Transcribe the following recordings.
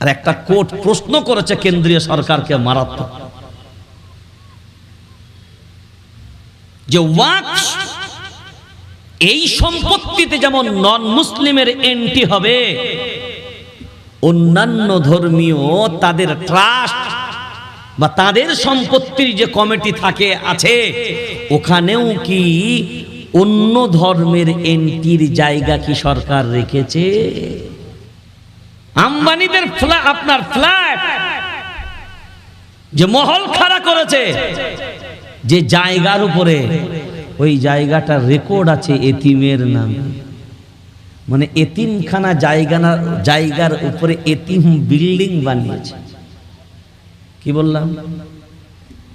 আর একটা কোর্ট প্রশ্ন করেছে কেন্দ্রীয় সরকারকে মারাত্মক। যে ওয়াকফ এই সম্পত্তিতে যেমন নন মুসলিমের এন্ট্রি হবে, অন্যান্য ধর্মীয় তাদের ট্রাস্ট বা তাদের সম্পত্তির যে কমিটি থাকে, আছে, ওখানেও কি অন্য ধর্মের এন্ট্রির জায়গা কি সরকার রেখেছে? আম্বানিদের আপনার ফ্ল্যাট যে মহল খাড়া করেছে, যে জায়গার উপরে, ওই জায়গাটার রেকর্ড আছে এতিমের নাম। মানে এতিমখানা জায়গা না জায়গার উপরে এতিম বিল্ডিং বানিয়েছে। কি বললাম?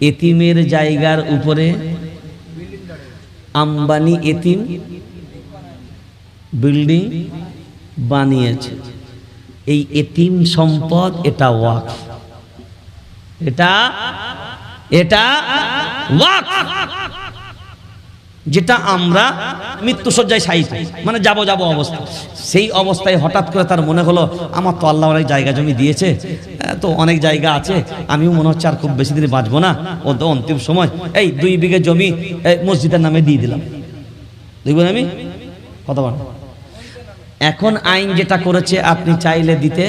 এতিমের জায়গার উপরে আম্বানি এতিম বিল্ডিং বানিয়েছে। এই এতিম সম্পদ এটা ওয়াক। এটা এটা ওয়াক। যেটা আমরা মৃত্যুসজ্জায় সাইতে মানে যাব যাব অবস্থা। সেই অবস্থায় হঠাৎ করে তার মনে হলো, আমার তো আল্লাহ অনেক জায়গা জমি দিয়েছে তো অনেক জায়গা আছে, আমিও মনে হচ্ছে আর খুব বেশি দিন বাঁচবো না। ও তো অন্তিম সময়, এই দুই বিঘে জমি মসজিদের নামে দিয়ে দিলাম। দেখবেন আমি? কথা বার এখন আইন যেটা করেছে, আপনি চাইলে দিতে।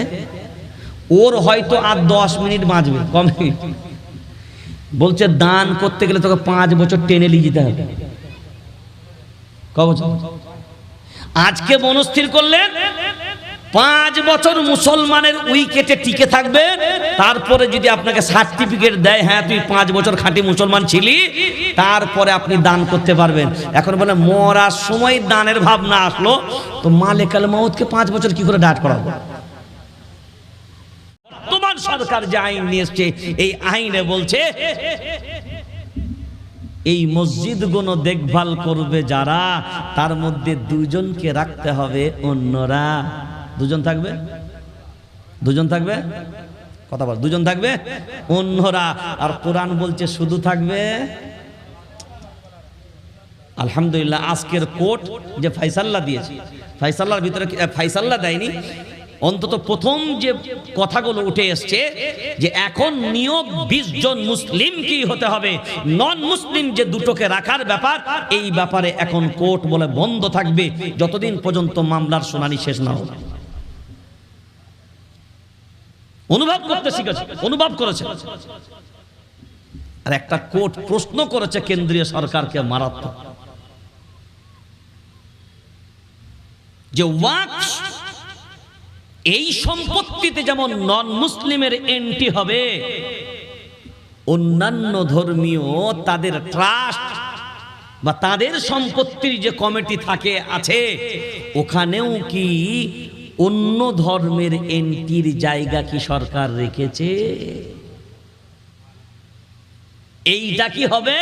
ওর হয়তো আর দশ মিনিট বাঁচবে, কম বলছে, দান করতে গেলে তোকে পাঁচ বছর টেনে নিয়ে যেতে হবে। আজকে মনস্থির করলেন পাঁচ বছর মুসলমানের উইকেটে টিকে থাকবে। তারপরে যদি আপনাকে সার্টিফিকেট দেয় হ্যাঁ তুই পাঁচ বছর খাঁটি মুসলমান ছিলি, তারপরে আপনি দান করতে পারবেন। এখন বলে, মরার সময় দানের ভাবনা আসলো, তো মালেকাল মাউদকে পাঁচ বছর কি করে ডাট করাবো? বর্তমান সরকার যে আইন নিয়ে এসছে, এই আইনে বলছে, এই মসজিদগুলো দেখভাল করবে যারা, তার মধ্যে দুজনকে রাখতে হবে অন্যরা। দুজন থাকবে? দুজন থাকবে? কথা বল, দুজন থাকবে? অন্যরা, আর কোরআন বলছে শুধু থাকবে? আলহামদুলিল্লাহ, আজকের কোর্ট যে ফাইসাল্লা দিয়েছে, ফাইসাল্লার ভিতরে ফাইসাল্লা দেয়নি? অন্তত প্রথম যে কথাগুলো উঠে এসছে যে এখন নিয়োগ বিশ জন মুসলিম কি হতে হবে? নন মুসলিম যে দুটোকে রাখার ব্যাপার, এই ব্যাপারে এখন কোর্ট বলে বন্ধ থাকবে। যতদিন পর্যন্ত মামলার শুনানি শেষ না হবে অনুভব করতে শিখেছে, অনুভব করেছে। আর একটা কোর্ট প্রশ্ন করেছে কেন্দ্রীয় সরকারকে মারাত্মক। যে ওয়াকফ এই সম্পত্তিতে যেমন নন মুসলিমের এন্ট্রি হবে, অন্যান্য ধর্মীয় তাদের ট্রাস্ট বা তাদের সম্পত্তির যে কমিটি থাকে, আছে, ওখানেও কি অন্য ধর্মের এন্ট্রির জায়গা কি সরকার রেখেছে? এইটা কি হবে?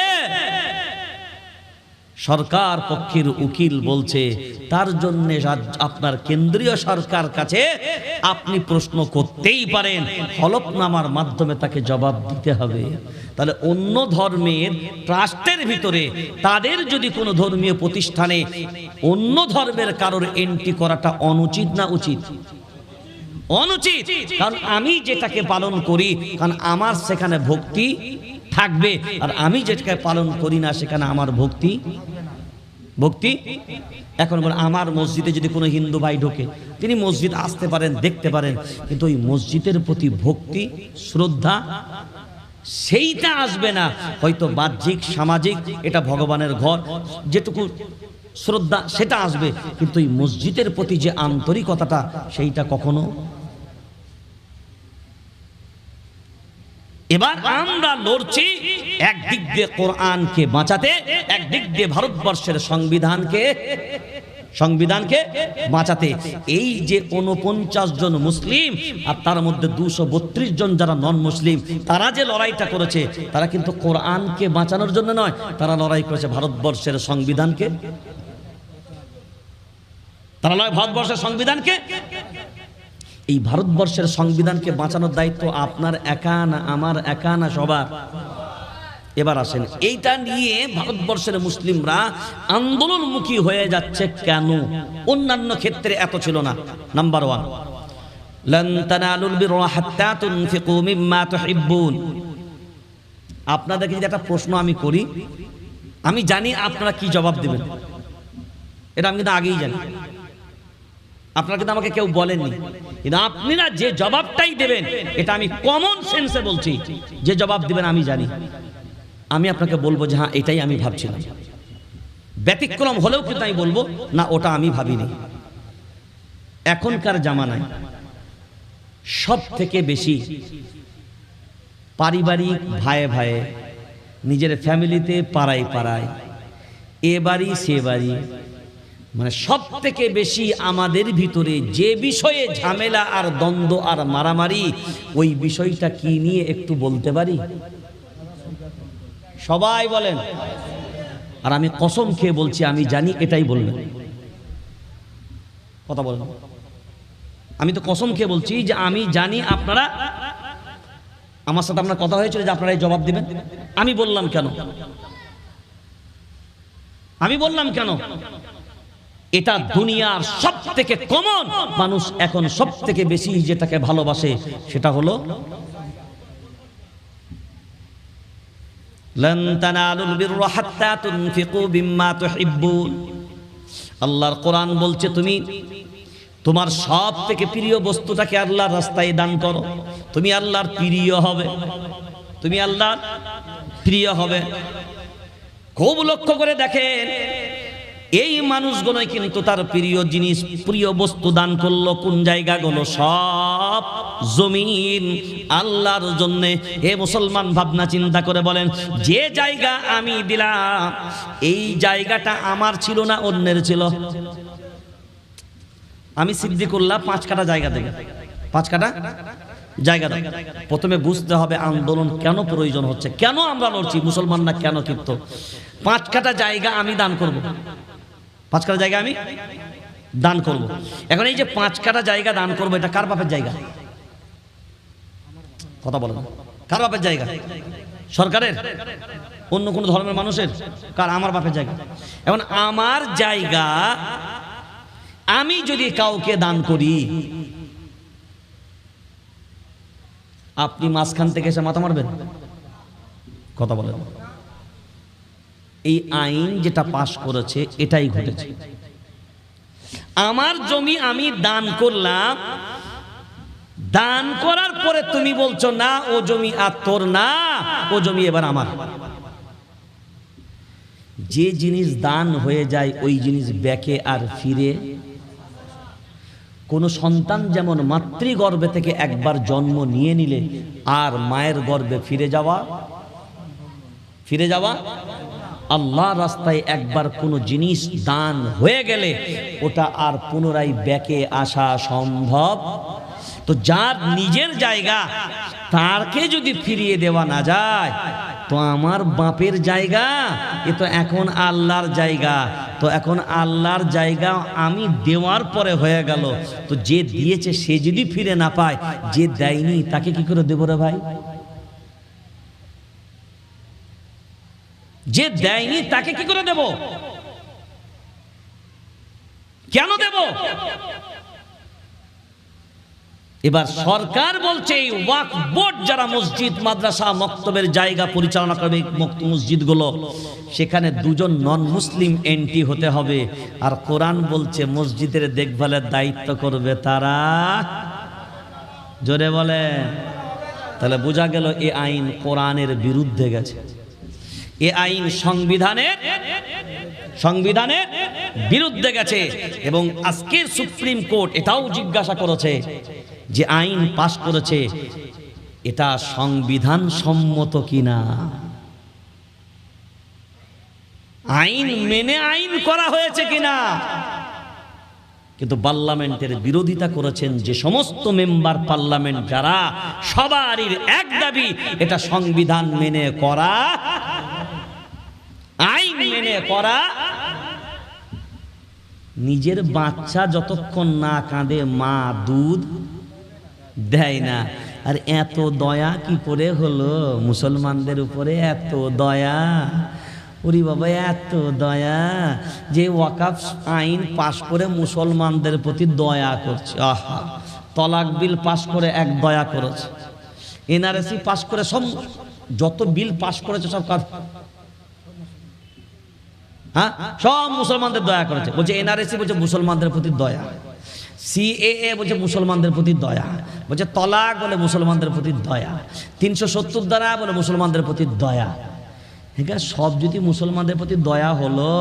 সরকার পক্ষের উকিল বলছে, তার জন্য আপনার কেন্দ্রীয় সরকার কাছে আপনি প্রশ্ন করতেই পারেন। হলফনামার মাধ্যমে তাকে জবাব দিতে হবে। তাহলে অন্য ধর্মের ট্রাস্টের ভিতরে তাদের যদি কোনো ধর্মীয় প্রতিষ্ঠানে অন্য ধর্মের কারোর এন্ট্রি করাটা অনুচিত না উচিত? অনুচিত! কারণ আমি যেটাকে পালন করি, কারণ আমার সেখানে ভক্তি থাকবে। আর আমি যেটাকে পালন করি না, সেখানে আমার ভক্তি। ভক্তি? এখন বলে, আমার মসজিদে যদি কোনো হিন্দু ভাই ঢোকে, তিনি মসজিদ আসতে পারেন, দেখতে পারেন, কিন্তু ওই মসজিদের প্রতি ভক্তি, শ্রদ্ধা, সেইটা আসবে না। হয়তো বাহ্যিক, সামাজিক, এটা ভগবানের ঘর, যেটুকু শ্রদ্ধা, সেটা আসবে। কিন্তু এই মসজিদের প্রতি যে আন্তরিকতাটা, সেইটা কখনো এবার আমরা লড়ছি একদিক দিয়ে কোরআনকে বাঁচাতে, একদিক দিয়ে ভারতবর্ষের সংবিধানকে সংবিধানকে বাঁচাতে। এই যে উনপঞ্চাশ জন মুসলিম আর তার মধ্যে দুশো বত্রিশ জন যারা নন মুসলিম তারা যে লড়াইটা করেছে, তারা কিন্তু কোরআনকে বাঁচানোর জন্য নয়, তারা লড়াই করেছে ভারতবর্ষের সংবিধানকে। তারা নয় ভারতবর্ষের সংবিধানকে। এই ভারতবর্ষের সংবিধানকে বাঁচানোর দায়িত্ব আপনার একা না আমার একা না সবার? এবার আসেন, এইটা নিয়ে ভারতবর্ষের মুসলিমরা আন্দোলনমুখী হয়ে যাচ্ছে কেন? অন্যান্য ক্ষেত্রে এত ছিল না। নাম্বার ওয়ান আপনাদেরকে যদি একটা প্রশ্ন আমি করি, আমি জানি আপনারা কি জবাব দেবেন। এটা আমি কিন্তু আগেই জানি। আপনারা কিন্তু আমাকে কেউ বলেননি। কিন্তু আপনারা যে জবাবটাই দেবেন, এটা আমি কমন সেন্সে বলছি। যে জবাব দিবেন আমি জানি। আমি আপনাকে বলব যে হ্যাঁ এটাই আমি ভাবছিলাম। ব্যতিক্রম হলেও কিন্তু আমি বলব, না, ওটা আমি ভাবিনি। এখনকার জামানায় সব থেকে বেশি পারিবারিক ভাইয়ে ভাইয়ে নিজের ফ্যামিলিতে পাড়ায় পাড়ায়, এ বাড়ি সে বাড়ি মানে সব থেকে বেশি আমাদের ভিতরে যে বিষয়ে ঝামেলা আর দ্বন্দ্ব আর মারামারি, ওই বিষয়টা কি নিয়ে একটু বলতে পারি? সবাই বলেন। আর আমি কসম খেয়ে বলছি, আমি জানি এটাই বলবেন। কথা বলেন। আমি তো কসম খেয়ে বলছি যে আমি জানি আপনারা, আমার সাথে আপনার কথা হয়েছিল যে আপনারা জবাব দিবেন। আমি বললাম কেন? আমি বললাম কেন? এটা দুনিয়ার সব থেকে কমন মানুষ এখন সব থেকে বেশি যেটাকে ভালোবাসে সেটা হলো আল্লাহর কোরআন বলছে তুমি তোমার সব থেকে প্রিয় বস্তুটাকে আল্লাহর রাস্তায় দান করো। তুমি আল্লাহর প্রিয় হবে। তুমি আল্লাহর প্রিয় হবে। খুব লক্ষ্য করে দেখেন এই মানুষগুলোই কিন্তু তার প্রিয় জিনিস, প্রিয় বস্তু দান করল, কোন জায়গাগুলো? সব জমিন, আল্লাহর জন্যে। হে মুসলমান ভাবনা চিন্তা করে বলেন, যে জায়গা আমি দিলাম, এই জায়গাটা আমার ছিল না, অন্যের ছিল। আমি সিদ্দিকুল্লাহ পাঁচ কাটা জায়গা থেকে পাঁচ কাটা জায়গা প্রথমে বুঝতে হবে আন্দোলন কেন প্রয়োজন হচ্ছে, কেন আমরা লড়ছি, মুসলমানরা কেন ক্ষিপ্ত? পাঁচ কাটা জায়গা আমি দান করব। পাঁচ কাটা জায়গা আমি দান করব। এখন এই যে পাঁচ কাটা জায়গা দান করব, এটা কার বাপের জায়গা? কথা বলেন। কার বাপের জায়গা? সরকারের? অন্য কোনো ধর্মের মানুষের? কার? আমার বাপের জায়গা। এখন আমার জায়গা আমি যদি কাউকে দান করি, আপনি মাঝখান থেকে এসে মাথা মারবেন? কথা বলেন। এই আইন যেটা পাশ করেছে, এটাই ঘটেছে। আমার জমি আমি দান করলাম। দান করার পরে তুমি বলছো, না, ও জমি আর তোর না, ও জমি এবার আমার। যে জিনিস দান হয়ে যায়, ওই জিনিস ব্যাকে আর ফিরে। কোনো সন্তান যেমন মাতৃগর্ভে থেকে একবার জন্ম নিয়ে নিলে, আর মায়ের গর্ভে ফিরে যাওয়া ফিরে যাওয়া আল্লাহ রাস্তায় একবার কোনো জিনিস দান হয়ে গেলে ওটা আর পুনরায় ব্যাকে আসা সম্ভব। তো যার নিজের জায়গা, তারকে যদি ফিরিয়ে দেওয়া না যায়, তো আমার বাপের জায়গা, এ তো এখন আল্লাহর জায়গা। তো এখন আল্লাহর জায়গা আমি দেওয়ার পরে হয়ে গেল। তো যে দিয়েছে, সে যদি ফিরে না পায়, যে দেয়নি, তাকে কি করে দেবো রে ভাই? যে দেয়নি তাকে কি করে দেব? কেন দেব? এবার সরকার বলছে, এই ওয়াক বোর্ড যারা মসজিদ, মাদ্রাসা, মক্তবের জায়গা পরিচালনা করবে মসজিদগুলো, সেখানে দুজন নন মুসলিম এন্ট্রি হতে হবে। আর কোরআন বলছে, মসজিদের দেখভালের দায়িত্ব করবে তারা। জোরে বলে তাহলে বোঝা গেল, এ আইন কোরআনের বিরুদ্ধে গেছে। এ আইন সংবিধানের সংবিধানের বিরুদ্ধে গেছে এবং আজকের সুপ্রিম কোর্ট এটাও জিজ্ঞাসা করেছে যে আইন পাশ করেছে। এটা সংবিধান সম্মত কিনা? আইন মেনে আইন করা হয়েছে কিনা? কিন্তু পার্লামেন্টের বিরোধিতা করেছেন যে সমস্ত মেম্বার পার্লামেন্ট যারা সবারই এক দাবি, এটা সংবিধান মেনে করা আইন মেনে করা নিজের বাচ্চা যতক্ষণ না কাঁদে, মা দুধ দেয় না। আর এত দয়া কি করে হলো মুসলমানদের উপরে? এত দয়া। ওরি বাবা, এত দয়া। যে ওয়াকাফ আইন পাশ করে মুসলমানদের প্রতি দয়া করছে। আহা, তলাক বিল পাশ করে এক দয়া করেছে। এনআরএসি পাশ করে সব যত বিল পাশ করেছে সব হ্যাঁ? সব মুসলমানদের দয়া করেছে। বলছে এনআরএসি বলছে মুসলমানদের প্রতি দয়া। সিএএ বলছে মুসলমানদের প্রতি দয়া। বলছে তলাক বলে মুসলমানদের প্রতি দয়া। তিনশো সত্তর দ্বারা বলে মুসলমানদের প্রতি দয়া। এখানে সব যদি মুসলমানদের প্রতি দয়া হলো,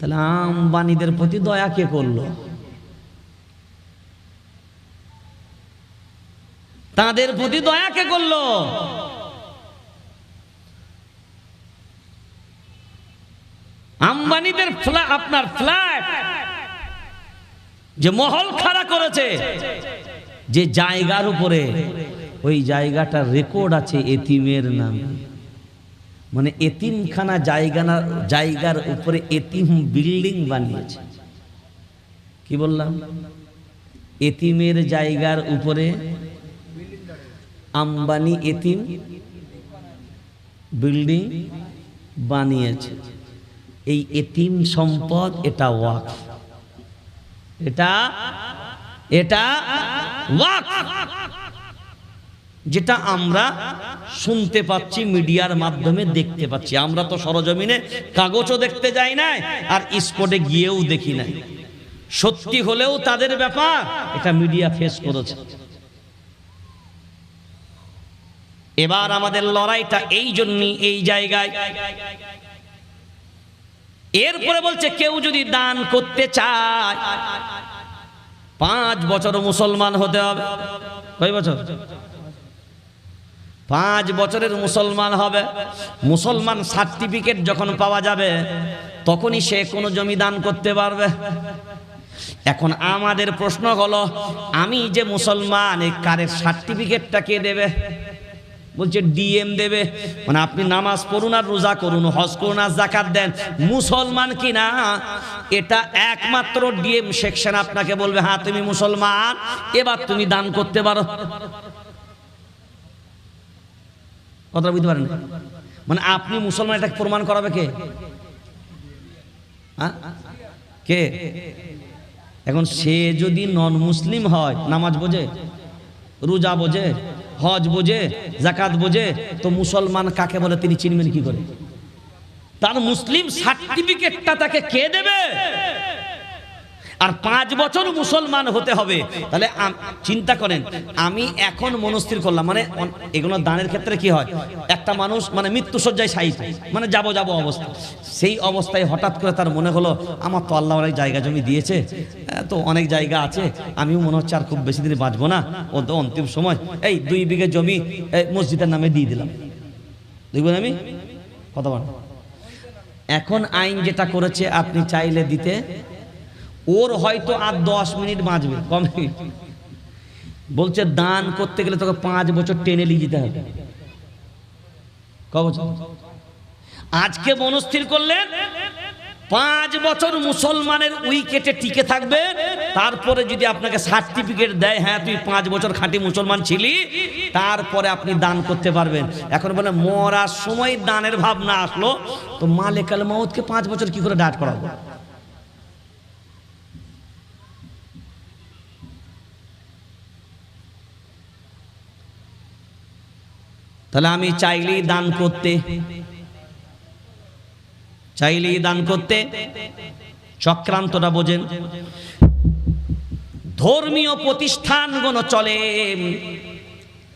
তাহলে আম্বানিদের প্রতি দয়া কে করল? তাদের প্রতি দয়া কে করল? আম্বানিদের ফ্ল্যাট আপনার ফ্ল্যাট যে মহল খাড়া করেছে, যে জায়গার উপরে, ওই জায়গাটা রেকর্ড আছে এতিমের নামে। মানে এতিমখানা জায়গা না জায়গার উপরে এতিম বিল্ডিং বানিয়েছে। কি বললাম? এতিমের জায়গার উপরে আম্বানি এতিম বিল্ডিং বানিয়েছে। এই এতিম সম্পদ এটা ওয়াক। এটা এটা ওয়াক। যেটা আমরা শুনতে পাচ্ছি, মিডিয়ার মাধ্যমে দেখতে পাচ্ছি। আমরা তো সরজমিনে কাগজও দেখতে যাই নাই, আর স্পটে গিয়েও দেখি নাই। সত্যি হলেও তাদের ব্যাপার, এটা মিডিয়া ফেস করেছে। এবার আমাদের লড়াইটা এই জন্যই, এই জায়গায় এরপরে বলছে, কেউ যদি দান করতে চায়, পাঁচ বছর মুসলমান হতে হবে। কয় বছর? পাঁচ বছরের মুসলমান হবে। মুসলমান সার্টিফিকেট যখন পাওয়া যাবে, তখনই সে কোনো জমি দান করতে পারবে। এখন আমাদের প্রশ্ন হলো, আমি যে মুসলমান, এই কারের সার্টিফিকেটটা কে দেবে? বলছে, ডিএম দেবে। মানে আপনি নামাজ পড়ুন আর রোজা করুন, হজ করুন আর জাকাত দেন। মুসলমান কি না? এটা একমাত্র ডিএম সেকশন আপনাকে বলবে হ্যাঁ তুমি মুসলমান, এবার তুমি দান করতে পারো। কথা বুঝতে পারেন? মানে আপনি মুসলমান এটা প্রমাণ করাবে কে? হ্যাঁ? কে? এখন সে যদি নন মুসলিম হয়, নামাজ বোঝে? রোজা বোঝে? হজ বোঝে জাকাত বোঝে, তো মুসলমান কাকে বলে তিনি চিনবেন কি করে? তার মুসলিম সার্টিফিকেটটা তাকে কে দেবে? আর পাঁচ বছর মুসলমান হতে হবে। তাহলে চিন্তা করেন আমি এখন মনস্থির করলাম মানে এগুলো দানের ক্ষেত্রে কি হয়? একটা মানুষ মানে মৃত্যু সজ্জায় সাহিত্য মানে যাব যাব অবস্থা। সেই অবস্থায় হঠাৎ করে তার মনে হলো আমার তো আল্লাহ অনেক জায়গা জমি দিয়েছে আহ, তো অনেক জায়গা আছে আমিও মনে হচ্ছে আর খুব বেশি দিন বাঁচবো না। ও তো অন্তিম সময় এই দুই বিঘে জমি মসজিদের নামে দিয়ে দিলাম। দেখবেন আমি? কথা বল এখন আইন যেটা করেছে আপনি চাইলে দিতে ওর হয়তো আর দশ মিনিট বাঁচবে, কমে বলছে, দান করতে গেলে তোকে পাঁচ বছর টেনে নিয়ে যেতে হবে। আজকে মনস্থির করলেন পাঁচ বছর মুসলমানের উইকেটে টিকে থাকবে, তারপরে যদি আপনাকে সার্টিফিকেট দেয় হ্যাঁ তুই পাঁচ বছর খাঁটি মুসলমান ছিলি, তারপরে আপনি দান করতে পারবেন। এখন বলে, মরার সময় দানের ভাবনা আসলো, তো মালেকাল মাউতকে পাঁচ বছর কি করে ডাট করাবো? তাহলে আমি চাইলেই দান করতে। চাইলেই দান করতে। চক্রান্তটা বোঝেন। ধর্মীয় প্রতিষ্ঠানগুলো চলে।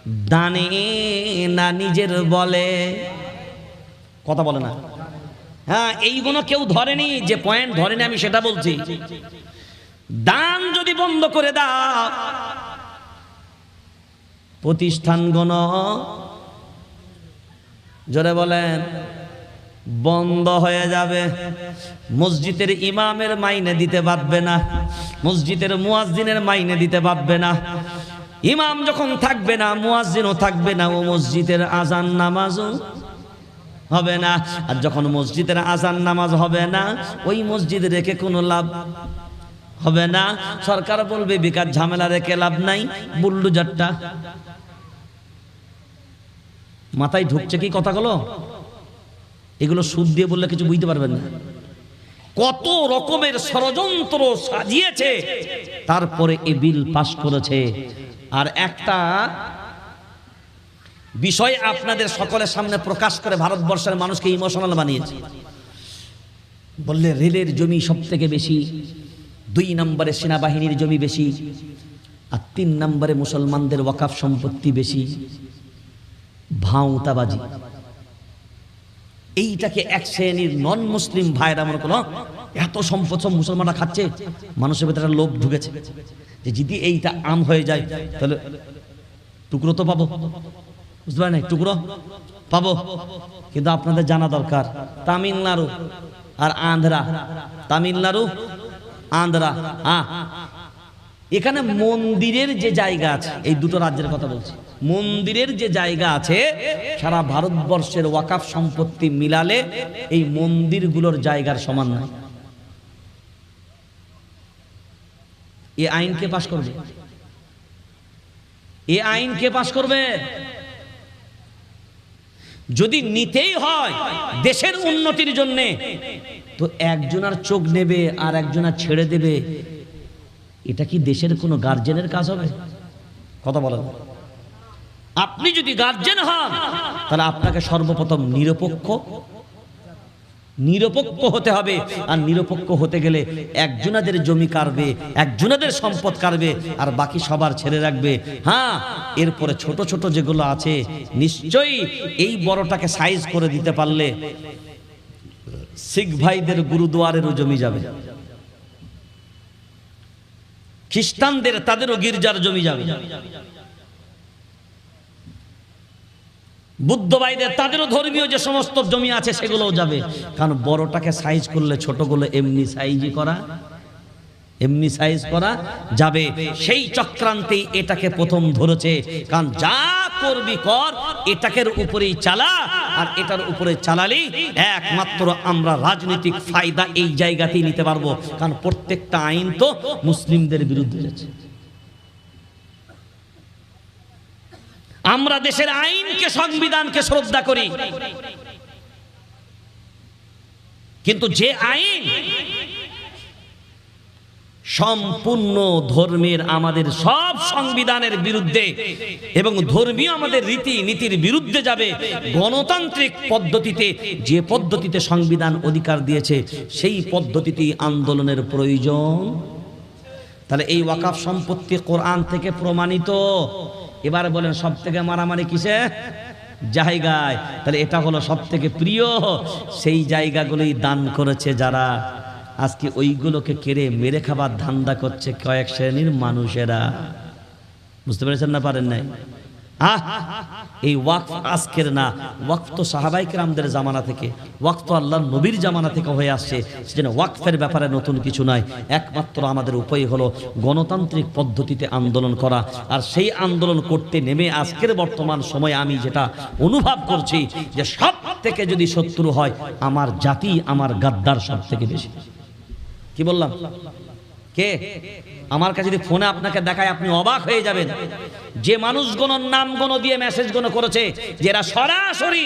দানে না নিজের বলে। কথা বলে না। হ্যাঁ এইগুলো কেউ ধরেনি, যে পয়েন্ট ধরেনি, আমি সেটা বলছি। দান যদি বন্ধ করে দাও, প্রতিষ্ঠানগুলো জোরে বলেন, বন্ধ হয়ে যাবে। মসজিদের ইমামের মাইনে দিতে পারবে না, মসজিদের মুয়াজ্জিনের মাইনে দিতে পারবে না। ইমাম যখন থাকবে না, মুয়াজ্জিনও থাকবে না, ও মসজিদের আজান নামাজও হবে না। আর যখন মসজিদের আজান নামাজ হবে না, ওই মসজিদ রেখে কোনো লাভ হবে না। সরকার বলবে বেকার ঝামেলা রেখে লাভ নাই বুল্লুজারটা মাথায় ঢুকছে কি কথাগুলো এগুলো সুদ দিয়ে বললে কিছু বুঝতে পারবেন না। কত রকমের ষড়যন্ত্র সাজিয়েছে, তারপরে এ বিল পাশ করেছে। আর একটা বিষয় আপনাদের সকলের সামনে প্রকাশ করে ভারতবর্ষের মানুষকে ইমোশনাল বানিয়েছে। বললে, রেলের জমি সব থেকে বেশি, দুই নম্বরে সেনাবাহিনীর জমি বেশি, আর তিন নম্বরে মুসলমানদের ওয়াকাফ সম্পত্তি বেশি। ভাঁওতাবাজি। এইটাকে এক শ্রেণির নন মুসলিম ভাইরা মনে করল, এত সম্পদ সব মুসলমানরা খাচ্ছে, মানুষের ভেতরে লোভ ঢুকেছে। যে যদি এইটা আম হয়ে যায়, তাহলে টুকরো তো পাবো। বুঝতে পারেন টুকরো পাবো। কিন্তু আপনাদের জানা দরকার, তামিলনাড়ু আর আন্ধ্রা। তামিলনাড়ু, আন্ধ্রা। হ্যাঁ এখানে মন্দিরের যে জায়গা আছে, এই দুটো রাজ্যের কথা বলছি। মন্দিরের যে জায়গা আছে, সারা ভারতবর্ষের ওয়াকাফ সম্পত্তি মিলালে এই মন্দিরগুলোর জায়গার সমান নয়। এ আইন কে পাশ করবে? এ আইন কে পাশ করবে? যদি নিতেই হয় দেশের উন্নতির জন্যে, তো একজনার চোখ নেবে আর একজনার ছেড়ে দেবে। এটা কি দেশের কোনো গার্জেনের কাজ হবে? কথা বলেন। আপনি যদি গার্জেন হন, তাহলে আপনাকে সর্বপ্রথম নিরপেক্ষ নিরপেক্ষ হতে হবে। আর নিরপেক্ষ হতে গেলে একজনাদের জমি কাটবে, একজনাদের সম্পদ কাটবে, আর বাকি সবার ছেড়ে রাখবে। হ্যাঁ এরপরে ছোট ছোট যেগুলো আছে, নিশ্চয়ই এই বড়টাকে সাইজ করে দিতে পারলে শিখ ভাইদের গুরুদুয়ারেরও জমি যাবে। খ্রিস্টানদের তাদেরও গির্জার জমি যাবে। বুদ্ধবাইদের তাদেরও ধর্মীয় যে সমস্ত জমি আছে সেগুলোও যাবে। কারণ বড়টাকে সাইজ করলে ছোটগুলো এমনি সাইজই করা, এমনি সাইজ করা যাবে। সেই চক্রান্তেই এটাকে প্রথম ধরেছে। কারণ যা করবি কর, এটাকের উপরেই চালা। আর এটার উপরে চালালেই একমাত্র আমরা রাজনৈতিক ফায়দা এই জায়গাতেই নিতে পারব। কারণ প্রত্যেকটা আইন তো মুসলিমদের বিরুদ্ধে যাচ্ছে। আমরা দেশের আইনকে, সংবিধানকে শ্রদ্ধা করি। কিন্তু যে আইন সম্পূর্ণ ধর্মের আমাদের সব সংবিধানের বিরুদ্ধে এবং ধর্মীয় আমাদের রীতি নীতির বিরুদ্ধে যাবে গণতান্ত্রিক পদ্ধতিতে যে পদ্ধতিতে সংবিধান অধিকার দিয়েছে, সেই পদ্ধতিতেই আন্দোলনের প্রয়োজন। তাহলে এই ওয়াকাফ সম্পত্তি কোরআন থেকে প্রমাণিত। এবার বলেন সব থেকে মারামারি কিসে? জায়গায়। তাহলে এটা হলো সব থেকে প্রিয়। সেই জায়গাগুলোই দান করেছে যারা আজকে ওইগুলোকে কেড়ে মেরে খাবার ধান্দা করছে কয়েক শ্রেণির মানুষেরা। বুঝতে পেরেছেন না পারেন নাই? আহ! এই ওয়াকফ আজকের না, ওয়াকফ তো সাহাবাইক রামদের জামানা থেকে, ওয়াকফ তো আল্লাহ নবীর জামানা থেকে হয়ে আসছে। সেজন্য ওয়াকফের ব্যাপারে নতুন কিছু নয় একমাত্র আমাদের উপায় হলো গণতান্ত্রিক পদ্ধতিতে আন্দোলন করা। আর সেই আন্দোলন করতে নেমে আজকের বর্তমান সময়ে আমি যেটা অনুভব করছি, যে সব থেকে যদি শত্রু হয়, আমার জাতি আমার গাদ্দার সব থেকে বেশি। কি বললাম? কে? আমার কাছে যদি ফোনে আপনাকে দেখায়, আপনি অবাক হয়ে যাবেন। যে মানুষগুলোর নামগুলো দিয়ে মেসেজগুলো করেছে যেটা সরাসরি